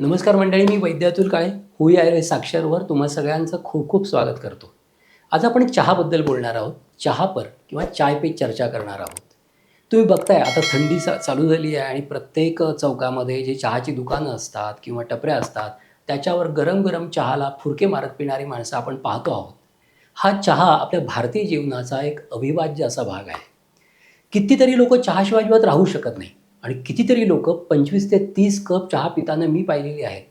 नमस्कार मंडळी मी वैद्यातुल काळे. हुई आय साक्षरवर तुम्हा सगळ्यांचं खूप खूप स्वागत करतो. आज आपण चहाबद्दल बोलणार आहोत. चहापर किंवा चाय पे चर्चा करणार आहोत. तुम्ही बघताय आता थंडी चा चालू झाली आहे आणि प्रत्येक चौकामध्ये जे चहाची दुकानं असतात किंवा टपऱ्या असतात त्याच्यावर गरम गरम चहाला फुरके मारत पिणारी माणसं आपण पाहतो आहोत. हा चहा आपल्या भारतीय जीवनाचा एक अविभाज्य असा भाग आहे. कितीतरी लोक चहाशिवाय अजिबात राहू शकत नाही. आणि कितीतरी लोक पंचवीस ते तीस कप चहा पिताना मी पाहिलेली आहेत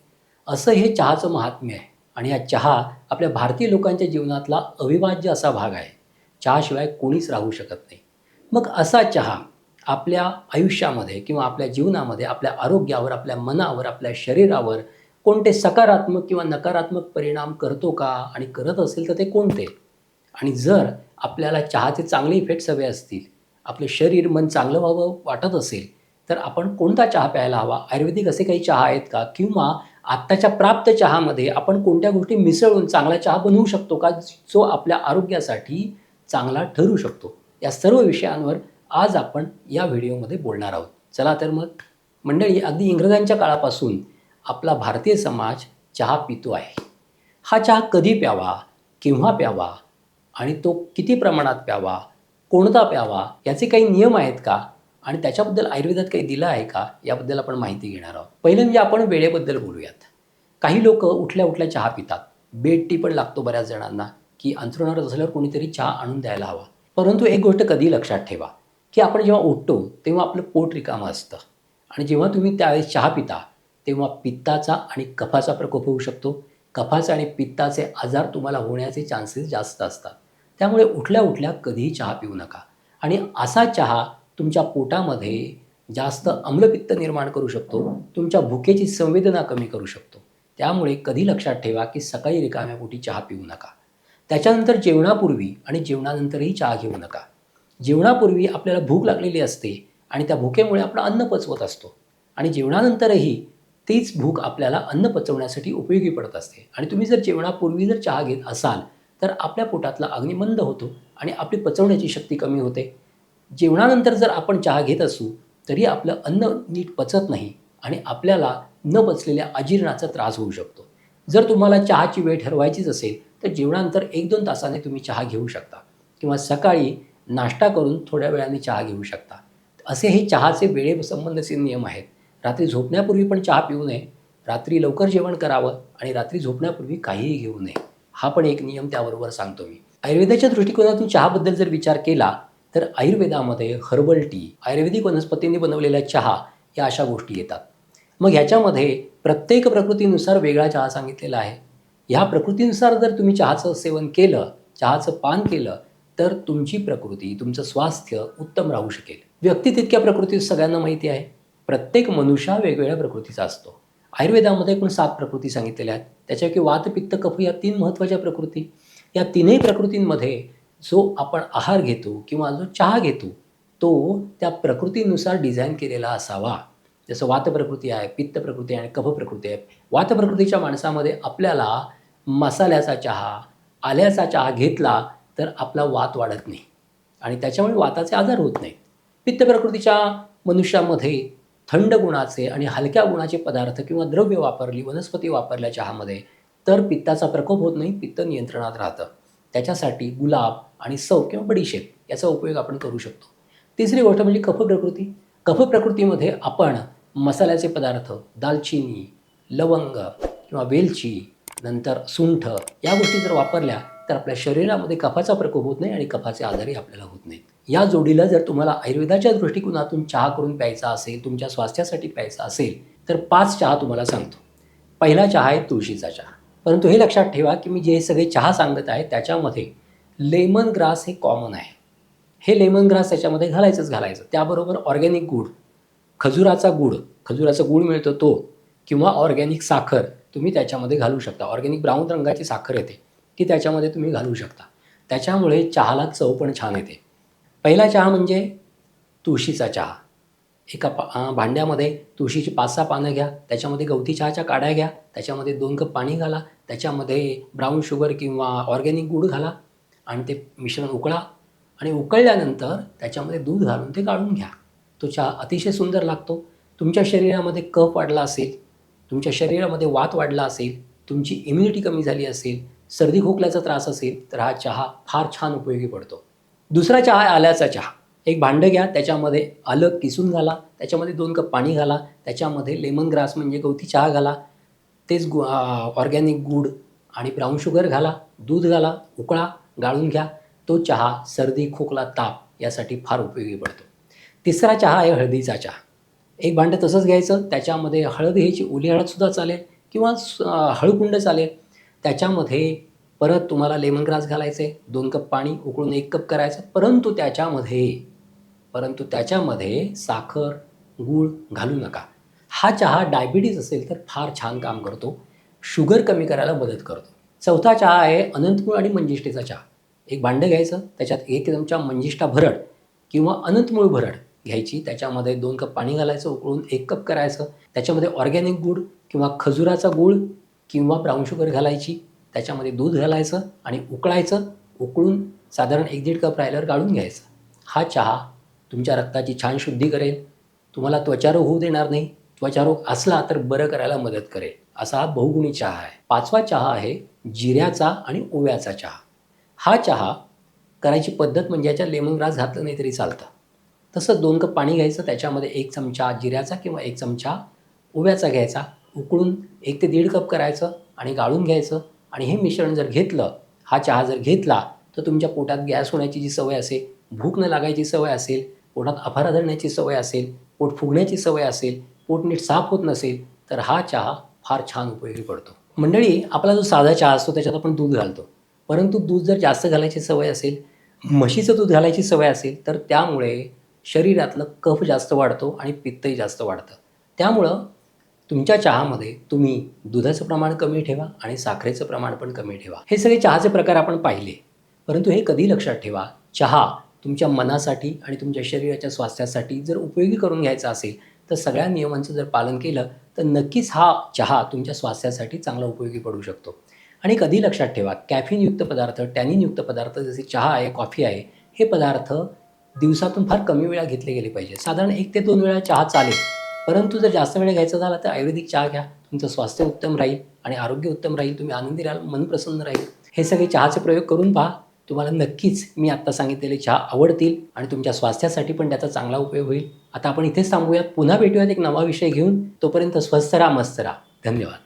असं हे चहाचं महात्म्य आहे. आणि हा चहा आपल्या भारतीय लोकांच्या जीवनातला अविभाज्य असा भाग आहे. चहाशिवाय कोणीच राहू शकत नाही. मग असा चहा आपल्या आयुष्यामध्ये किंवा आपल्या जीवनामध्ये आपल्या आरोग्यावर आपल्या मनावर आपल्या शरीरावर कोणते सकारात्मक किंवा नकारात्मक परिणाम करतो का आणि करत असेल तर ते कोणते? आणि जर आपल्याला चहाचे चांगले इफेक्ट्स हवे असतील आपले शरीर मन चांगलं व्हावं वाटत असेल तर आपण कोणता चहा प्यायला हवा? आयुर्वेदिक असे काही चहा आहेत का? किंवा आत्ताच्या प्राप्त चहामध्ये आपण कोणत्या गोष्टी मिसळून चांगला चहा बनवू शकतो का? जो आपल्या आरोग्यासाठी चांगला ठरू शकतो. या सर्व विषयांवर आज आपण या व्हिडिओमध्ये बोलणार आहोत. चला तर मग मंडळी अगदी इंग्रजांच्या काळापासून आपला भारतीय समाज चहा पितो आहे. हा चहा कधी प्यावा? केव्हा प्यावा? आणि तो किती प्रमाणात प्यावा? कोणता प्यावा? याचे काही नियम आहेत का? आणि त्याच्याबद्दल आयुर्वेदात काही दिलं आहे का? याबद्दल आपण माहिती घेणार आहोत. पहिलं म्हणजे आपण वेळेबद्दल बोलूयात. काही लोक उठल्या उठल्या चहा पितात. बेड टी पण लागतो बऱ्याच जणांना की अंथरुणावर असल्यावर कोणीतरी चहा आणून द्यायला हवा. परंतु एक गोष्ट कधी लक्षात ठेवा की आपण जेव्हा उठतो तेव्हा आपलं पोट रिकामं असतं. आणि जेव्हा तुम्ही त्यावेळेस चहा पिता तेव्हा पित्ताचा आणि कफाचा प्रकोप होऊ शकतो. कफाचे आणि पित्ताचे आजार तुम्हाला होण्याचे चान्सेस जास्त असतात. त्यामुळे उठल्या उठल्या कधीही चहा पिऊ नका. आणि असा चहा तुमच्या पोटामध्ये जास्त अम्लपित्त निर्माण करू शकतो तुमच्या भुकेची संवेदना कमी करू शकतो. त्यामुळे कधी लक्षात ठेवा की सकाळी रिकाम्या पोटी चहा पिऊ नका. त्याच्यानंतर जेवणापूर्वी आणि जेवणानंतरही चहा घेऊ नका. जेवणापूर्वी आपल्याला भूक लागलेली असते आणि त्या भुकेमुळे आपण अन्न पचवत असतो. आणि जेवणानंतरही तीच भूक आपल्याला अन्न पचवण्यासाठी उपयोगी पडत असते. आणि तुम्ही जर जेवणापूर्वी जर चहा घेत असाल तर आपल्या पोटातला अग्निमंद होतो आणि आपली पचवण्याची शक्ती कमी होते. जेवणानंतर जर आपण चहा घेत असू तरी आपलं अन्न नीट पचत नाही आणि आपल्याला न पचलेल्या अजीर्णाचा त्रास होऊ शकतो. जर तुम्हाला चहाची वेळ ठरवायचीच असेल तर जेवणानंतर एक दोन तासाने तुम्ही चहा घेऊ शकता किंवा सकाळी नाश्ता करून थोड्या वेळाने चहा घेऊ शकता. असे हे चहाचे वेळेसंबंधीचे नियम आहेत. रात्री झोपण्यापूर्वी पण चहा पिऊ नये रात्री लवकर जेवण करावं आणि रात्री झोपण्यापूर्वी काहीही घेऊ नये. हा पण एक नियम त्याबरोबर सांगतो मी. आयुर्वेदाच्या दृष्टिकोनातून चहाबद्दल जर विचार केला तर आयुर्वेदामध्ये हर्बल टी आयुर्वेदिक वनस्पतींनी बनवलेला चहा या अशा गोष्टी येतात. मग ह्याच्यामध्ये प्रत्येक प्रकृतीनुसार वेगळा चहा सांगितलेला आहे. ह्या प्रकृतीनुसार जर तुम्ही चहाचं सेवन केलं चहाचं पान केलं तर तुमची प्रकृती तुमचं स्वास्थ्य उत्तम राहू शकेल. व्यक्ती तितक्या प्रकृती सगळ्यांना माहिती आहे. प्रत्येक मनुष्य वेगवेगळ्या प्रकृतीचा असतो. आयुर्वेदामध्ये एकूण सात प्रकृती सांगितलेल्या आहेत. त्याच्यापैकी वात पित्त कफ या तीन महत्त्वाच्या प्रकृती. या तीनही प्रकृतींमध्ये जो आपण आहार घेतो किंवा जो चहा घेतो तो त्या प्रकृतीनुसार डिझाईन केलेला असावा. जसं वात प्रकृती आहे पित्त प्रकृती आहे आणि कफ प्रकृती आहे. वात प्रकृतीच्या माणसामध्ये आपल्याला मसाल्याचा चहा आल्याचा चहा घेतला तर आपला वात वाढत नाही. आणि त्याच्यामुळे वाताचे आजार होत नाहीत. पित्त प्रकृतीच्या मनुष्यामध्ये थंड गुणाचे आणि हलक्या गुणाचे पदार्थ किंवा द्रव्य वापरली वनस्पती वापरल्या चहामध्ये तर पित्ताचा प्रकोप होत नाही पित्त नियंत्रणात राहतं. त्याच्यासाठी गुलाब आणि सौ किंवा बडीशेप याचा उपयोग आपण करू शकतो. तिसरी गोष्ट म्हणजे कफ प्रकृती. कफ प्रकृतीमध्ये आपण मसाल्याचे पदार्थ दालचिनी लवंग किंवा वेलची नंतर सुंठ या गोष्टी जर वापरल्या तर आपल्या शरीरामध्ये कफाचा प्रकोप होत नाही आणि कफाचे आजारही आपल्याला होत नाहीत. या जोडीला जर तुम्हाला आयुर्वेदाच्या दृष्टिकोनातून चहा करून प्यायचा असेल तुमच्या स्वास्थ्यासाठी प्यायचा असेल तर पाच चहा तुम्हाला सांगतो. पहिला चहा आहे तुळशीचा चहा. परंतु हे लक्षात ठेवा की मी जे सगळे चहा सांगत आहे त्याच्यामध्ये लेमन ग्रास हे कॉमन आहे. हे लेमन ग्रास त्याच्यामध्ये घालायचंच घालायचं. त्याबरोबर ऑर्गॅनिक गूळ. खजुराचा गूळ. खजुराचा गूळ मिळतो तो किंवा ऑर्गॅनिक साखर तुम्ही त्याच्यामध्ये घालू शकता. ऑर्गॅनिक ब्राऊन रंगाची साखर येते. ती त्याच्यामध्ये तुम्ही घालू शकता. त्याच्यामुळे चहाला चव पण छान येते. पहिला चहा म्हणजे तुळशीचा चहा. एका पा भांड्यामध्ये तुळशीची पाच सहा पानं घ्या. त्याच्यामध्ये गवती चहाच्या काड्या घ्या. त्याच्यामध्ये दोन कप पाणी घाला. त्याच्यामध्ये ब्राऊन शुगर किंवा ऑर्गॅनिक गूळ घाला. आणि ते मिश्रण उकळा आणि उकळल्यानंतर त्याच्यामध्ये दूध घालून ते गाळून घ्या. तो चहा अतिशय सुंदर लागतो. तुमच्या शरीरामध्ये कफ वाढला असेल तुमच्या शरीरामध्ये वात वाढला असेल तुमची इम्युनिटी कमी झाली असेल सर्दी खोकल्याचा त्रास असेल तर हा चहा फार छान उपयोगी पडतो. दुसरा चहा आहे आल्याचा चहा. एक भांडं घ्या त्याच्यामध्ये आलं किसून घाला त्याच्यामध्ये दोन कप पाणी घाला त्याच्यामध्ये लेमन ग्रास म्हणजे गवती चहा घाला तेच गु ऑर्गॅनिक गुड आणि ब्राऊन शुगर घाला दूध घाला उकळा गाळून घ्या. तो चहा सर्दी खोकला ताप यासाठी फार उपयोगी पडतो. तिसरा चहा आहे हळदीचा चहा. एक भांडं तसंच घ्यायचं. त्याच्यामध्ये हळद घ्यायची ओली हळदसुद्धा चालेल किंवा हळकुंड चालेल. त्याच्यामध्ये परत तुम्हाला लेमन ग्रास घालायचे दोन कप पाणी उकळून एक कप करायचं. परंतु त्याच्यामध्ये परंतु त्याच्यामध्ये साखर गूळ घालू नका. हा चहा डायबिटीज असेल तर फार छान काम करतो. शुगर कमी करायला मदत करतो. चौथा चहा आहे अनंतमूळ आणि मंजिष्ठेचा चहा. एक भांडं घ्यायचं त्याच्यात एक चमचा मंजिष्ठा भरड किंवा अनंतमूळ भरड घ्यायची. त्याच्यामध्ये दोन कप पाणी घालायचं उकळून एक कप करायचं. त्याच्यामध्ये ऑर्गॅनिक गूळ किंवा खजुराचा गूळ किंवा ब्राऊन शुगर घालायची. त्याच्यामध्ये दूध घालायचं आणि उकळायचं. उकळून साधारण एक दीड कप राहिल्यावर गाळून घ्यायचं. हा चहा तुमच्या रक्ताची छान शुद्धी करेल. तुम्हाला त्वचारोग होऊ देणार नाही. त्वचारोग असला तर बरं करायला मदत करेल. असा हा बहुगुणी चहा आहे. पाचवा चहा आहे जिऱ्याचा आणि ओव्याचा चहा. हा चहा करायची पद्धत म्हणजे याच्यात लेमन ग्रास घातलं नाही तरी चालतं. तसं दोन कप पाणी घ्यायचं त्याच्यामध्ये एक चमचा जिऱ्याचा किंवा एक चमचा ओव्याचा घ्यायचा. उकळून एक ते दीड कप करायचं आणि गाळून घ्यायचं. आणि हे मिश्रण जर घेतलं हा चहा जर घेतला तर तुमच्या पोटात गॅस होण्याची जी सवय असेल भूक न लागायची सवय असेल पोटात अभारा धरण्याची सवय असेल पोट फुगण्याची सवय असेल पोट नीट साफ होत नसेल तर हा चहा फार छान उपयोगी पडतो. मंडळी आपला जो साधा चहा असतो त्याच्यात आपण दूध घालतो. परंतु दूध जर जास्त घालायची सवय असेल म्हशीचं दूध घालायची सवय असेल तर त्यामुळे शरीरातलं कफ जास्त वाढतो आणि पित्तही जास्त वाढतं. त्यामुळं तुमच्या चहामध्ये तुम्ही दुधाचं प्रमाण कमी ठेवा आणि साखरेचं प्रमाण पण कमी ठेवा. हे सगळे चहाचे प्रकार आपण पाहिले. परंतु हे कधी लक्षात ठेवा चहा तुमच्या मनासाठी आणि तुमच्या शरीराच्या स्वास्थ्यासाठी जर उपयोगी करून घ्यायचा असेल तर सगळ्या नियमांचं जर पालन केलं तर नक्कीच हा चहा तुमच्या स्वास्थ्यासाठी चांगला उपयोगी पडू शकतो. आणि कधी लक्षात ठेवा कॅफिनयुक्त पदार्थ टॅनिनयुक्त पदार्थ जसे चहा आहे कॉफी आहे हे पदार्थ दिवसातून फार कमी वेळा घेतले गेले पाहिजे. साधारण एक ते दोन वेळा चहा चालेल. परंतु जर जास्त वेळ घ्यायचा झाला तर आयुर्वेदिक चहा घ्या. तुमचं स्वास्थ्य उत्तम राहील आणि आरोग्य उत्तम राहील तुम्ही आनंदी राहाल मन प्रसन्न राहील. हे सगळे चहाचे प्रयोग करून पहा. तुम्हाला नक्कीच मी आत्ता सांगितलेले चहा आवडतील आणि तुमच्या स्वास्थ्यासाठी पण त्याचा चांगला उपयोग होईल. आता आपण इथेच थांबूयात. पुन्हा भेटूयात एक नवा विषय घेऊन. तोपर्यंत स्वस्त राहा मस्त राहा. धन्यवाद.